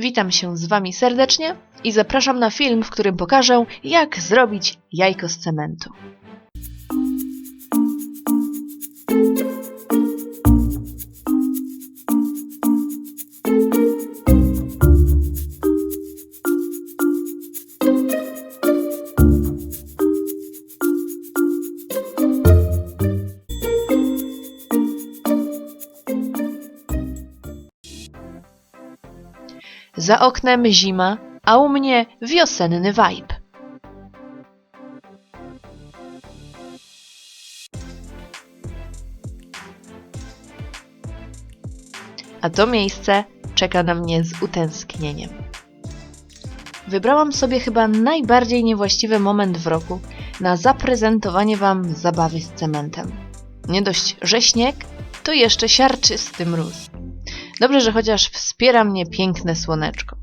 Witam się z Wami serdecznie i zapraszam na film, w którym pokażę, jak zrobić jajko z cementu. Za oknem zima, a u mnie wiosenny vibe. A to miejsce czeka na mnie z utęsknieniem. Wybrałam sobie chyba najbardziej niewłaściwy moment w roku na zaprezentowanie Wam zabawy z cementem. Nie dość, że śnieg, to jeszcze siarczysty mróz. Dobrze, że chociaż wspiera mnie piękne słoneczko.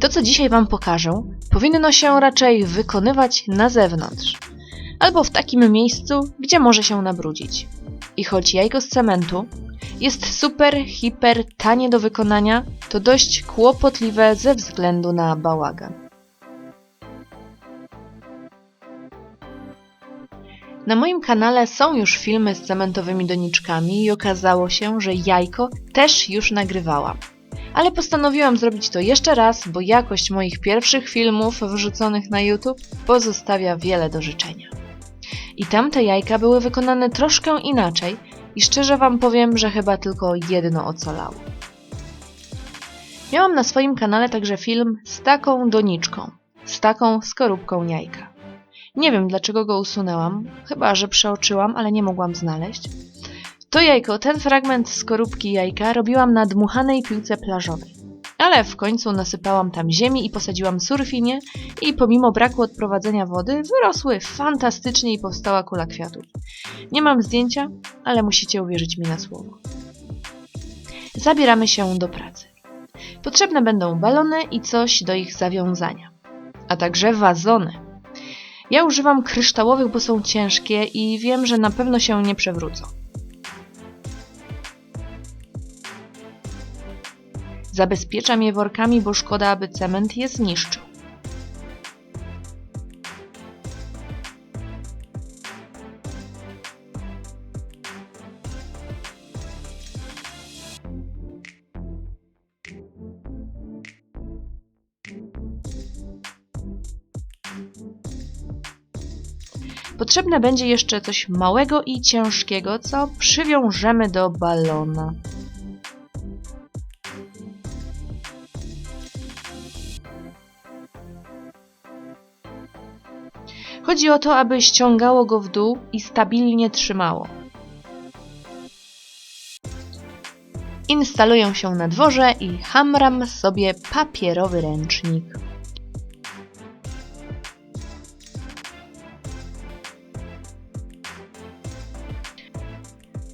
To, co dzisiaj Wam pokażę, powinno się raczej wykonywać na zewnątrz, albo w takim miejscu, gdzie może się nabrudzić. I choć jajko z cementu jest super, hiper, tanie do wykonania, to dość kłopotliwe ze względu na bałagan. Na moim kanale są już filmy z cementowymi doniczkami i okazało się, że jajko też już nagrywałam. Ale postanowiłam zrobić to jeszcze raz, bo jakość moich pierwszych filmów wrzuconych na YouTube pozostawia wiele do życzenia. I tamte jajka były wykonane troszkę inaczej i szczerze Wam powiem, że chyba tylko jedno ocalało. Miałam na swoim kanale także film z taką doniczką, z taką skorupką jajka. Nie wiem dlaczego go usunęłam, chyba że przeoczyłam, ale nie mogłam znaleźć. To jajko, ten fragment skorupki jajka robiłam na dmuchanej piłce plażowej. Ale w końcu nasypałam tam ziemi i posadziłam surfinie i pomimo braku odprowadzenia wody wyrosły fantastycznie i powstała kula kwiatów. Nie mam zdjęcia, ale musicie uwierzyć mi na słowo. Zabieramy się do pracy. Potrzebne będą balony i coś do ich zawiązania, a także wazony. Ja używam kryształowych, bo są ciężkie i wiem, że na pewno się nie przewrócą. Zabezpieczam je workami, bo szkoda, aby cement je zniszczył. Potrzebne będzie jeszcze coś małego i ciężkiego, co przywiążemy do balona. Chodzi o to, aby ściągało go w dół i stabilnie trzymało. Instaluję się na dworze i hamram sobie papierowy ręcznik.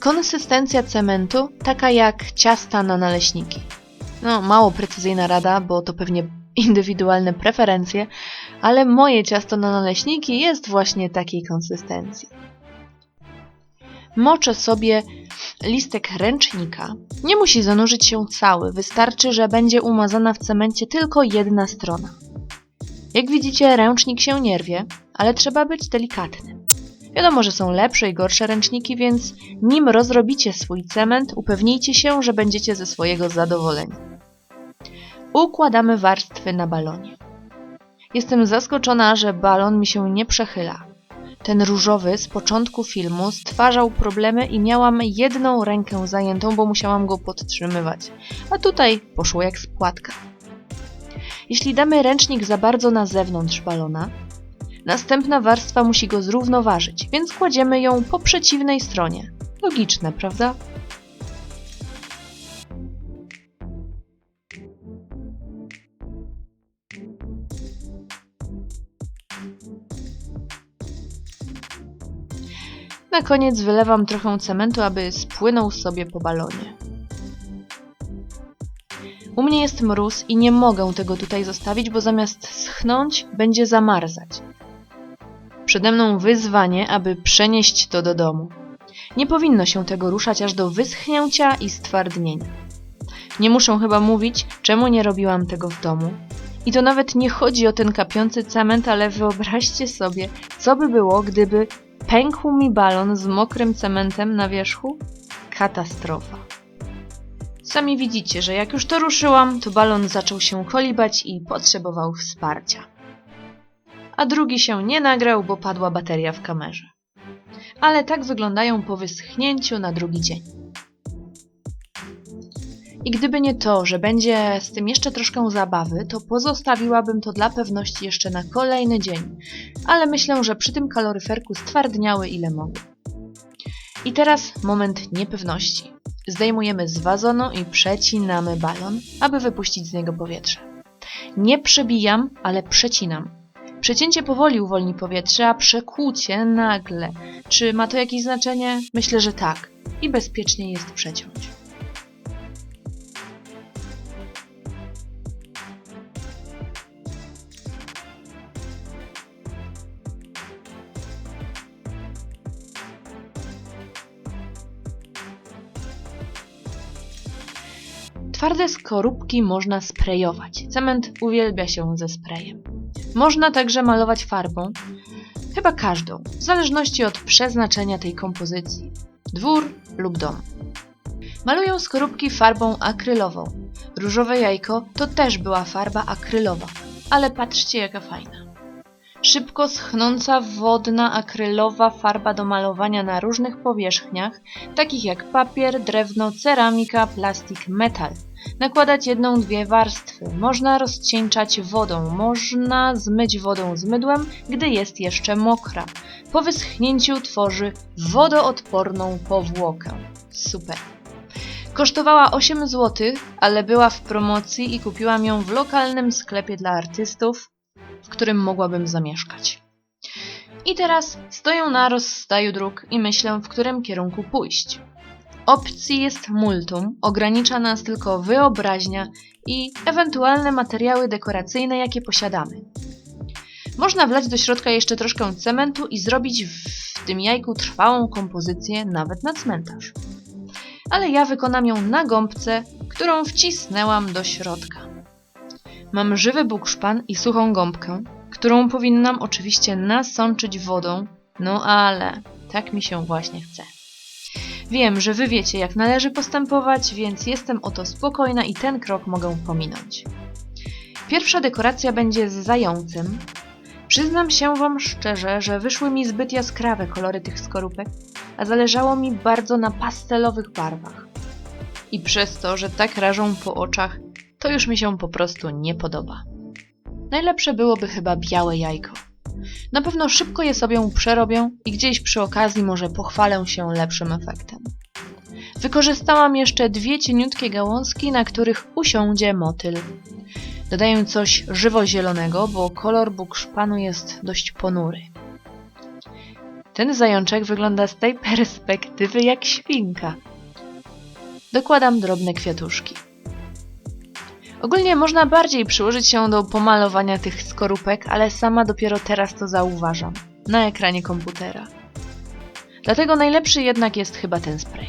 Konsystencja cementu taka jak ciasta na naleśniki. No, mało precyzyjna rada, bo to pewnie indywidualne preferencje, ale moje ciasto na naleśniki jest właśnie takiej konsystencji. Moczę sobie listek ręcznika. Nie musi zanurzyć się cały, wystarczy, że będzie umazana w cemencie tylko jedna strona. Jak widzicie, ręcznik się nie rwie, ale trzeba być delikatnym. Wiadomo, że są lepsze i gorsze ręczniki, więc nim rozrobicie swój cement, upewnijcie się, że będziecie ze swojego zadowoleni. Układamy warstwy na balonie. Jestem zaskoczona, że balon mi się nie przechyla. Ten różowy z początku filmu stwarzał problemy i miałam jedną rękę zajętą, bo musiałam go podtrzymywać. A tutaj poszło jak spłatka. Jeśli damy ręcznik za bardzo na zewnątrz balona, następna warstwa musi go zrównoważyć, więc kładziemy ją po przeciwnej stronie. Logiczne, prawda? Na koniec wylewam trochę cementu, aby spłynął sobie po balonie. U mnie jest mróz i nie mogę tego tutaj zostawić, bo zamiast schnąć, będzie zamarzać. Przede mną wyzwanie, aby przenieść to do domu. Nie powinno się tego ruszać aż do wyschnięcia i stwardnienia. Nie muszę chyba mówić, czemu nie robiłam tego w domu. I to nawet nie chodzi o ten kapiący cement, ale wyobraźcie sobie, co by było, gdyby pękł mi balon z mokrym cementem na wierzchu? Katastrofa. Sami widzicie, że jak już to ruszyłam, to balon zaczął się kolibać i potrzebował wsparcia. A drugi się nie nagrał, bo padła bateria w kamerze. Ale tak wyglądają po wyschnięciu na drugi dzień. I gdyby nie to, że będzie z tym jeszcze troszkę zabawy, to pozostawiłabym to dla pewności jeszcze na kolejny dzień. Ale myślę, że przy tym kaloryferku stwardniały ile mogły. I teraz moment niepewności. Zdejmujemy z wazonu i przecinamy balon, aby wypuścić z niego powietrze. Nie przebijam, ale przecinam. Przecięcie powoli uwolni powietrze, a przekłucie nagle. Czy ma to jakieś znaczenie? Myślę, że tak. I bezpiecznie jest przeciąć. Twarde skorupki można sprejować. Cement uwielbia się ze sprayem. Można także malować farbą, chyba każdą, w zależności od przeznaczenia tej kompozycji. Dwór lub dom. Maluję skorupki farbą akrylową. Różowe jajko to też była farba akrylowa, ale patrzcie jaka fajna. Szybko schnąca wodna akrylowa farba do malowania na różnych powierzchniach, takich jak papier, drewno, ceramika, plastik, metal. Nakładać jedną, dwie warstwy. Można rozcieńczać wodą, można zmyć wodą z mydłem, gdy jest jeszcze mokra. Po wyschnięciu tworzy wodoodporną powłokę. Super. Kosztowała 8 zł, ale była w promocji i kupiłam ją w lokalnym sklepie dla artystów, w którym mogłabym zamieszkać. I teraz stoję na rozstaju dróg i myślę, w którym kierunku pójść. Opcji jest multum, ogranicza nas tylko wyobraźnia i ewentualne materiały dekoracyjne, jakie posiadamy. Można wlać do środka jeszcze troszkę cementu i zrobić w tym jajku trwałą kompozycję nawet na cmentarz. Ale ja wykonam ją na gąbce, którą wcisnęłam do środka. Mam żywy bukszpan i suchą gąbkę, którą powinnam oczywiście nasączyć wodą, no ale tak mi się właśnie chce. Wiem, że wy wiecie, jak należy postępować, więc jestem o to spokojna i ten krok mogę pominąć. Pierwsza dekoracja będzie z zającem. Przyznam się wam szczerze, że wyszły mi zbyt jaskrawe kolory tych skorupek, a zależało mi bardzo na pastelowych barwach. I przez to, że tak rażą po oczach, to już mi się po prostu nie podoba. Najlepsze byłoby chyba białe jajko. Na pewno szybko je sobie przerobię i gdzieś przy okazji może pochwalę się lepszym efektem. Wykorzystałam jeszcze dwie cieniutkie gałązki, na których usiądzie motyl. Dodaję coś żywo-zielonego, bo kolor bukszpanu jest dość ponury. Ten zajączek wygląda z tej perspektywy jak świnka. Dokładam drobne kwiatuszki. Ogólnie można bardziej przyłożyć się do pomalowania tych skorupek, ale sama dopiero teraz to zauważam na ekranie komputera. Dlatego najlepszy jednak jest chyba ten spray.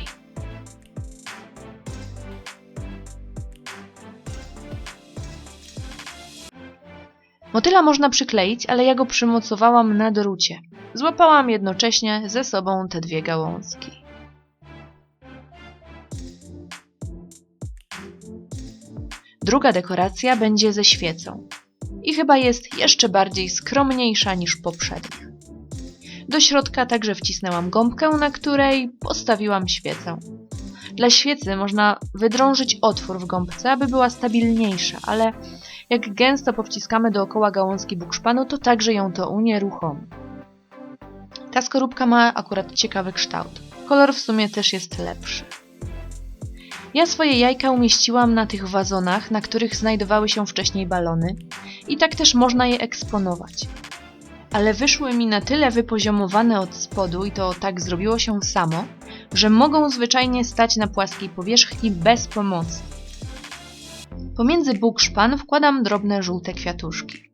Motyla można przykleić, ale ja go przymocowałam na drucie. Złapałam jednocześnie ze sobą te dwie gałązki. Druga dekoracja będzie ze świecą i chyba jest jeszcze bardziej skromniejsza niż poprzednia. Do środka także wcisnęłam gąbkę, na której postawiłam świecę. Dla świecy można wydrążyć otwór w gąbce, aby była stabilniejsza, ale jak gęsto powciskamy dookoła gałązki bukszpanu, to także ją to unieruchomi. Ta skorupka ma akurat ciekawy kształt. Kolor w sumie też jest lepszy. Ja swoje jajka umieściłam na tych wazonach, na których znajdowały się wcześniej balony i tak też można je eksponować. Ale wyszły mi na tyle wypoziomowane od spodu i to tak zrobiło się samo, że mogą zwyczajnie stać na płaskiej powierzchni bez pomocy. Pomiędzy bukszpan wkładam drobne żółte kwiatuszki.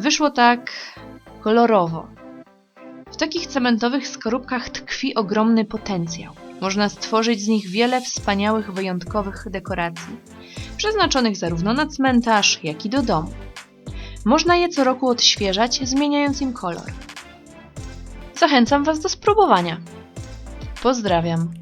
Wyszło tak kolorowo. W takich cementowych skorupkach tkwi ogromny potencjał. Można stworzyć z nich wiele wspaniałych, wyjątkowych dekoracji, przeznaczonych zarówno na cmentarz, jak i do domu. Można je co roku odświeżać, zmieniając im kolor. Zachęcam Was do spróbowania. Pozdrawiam.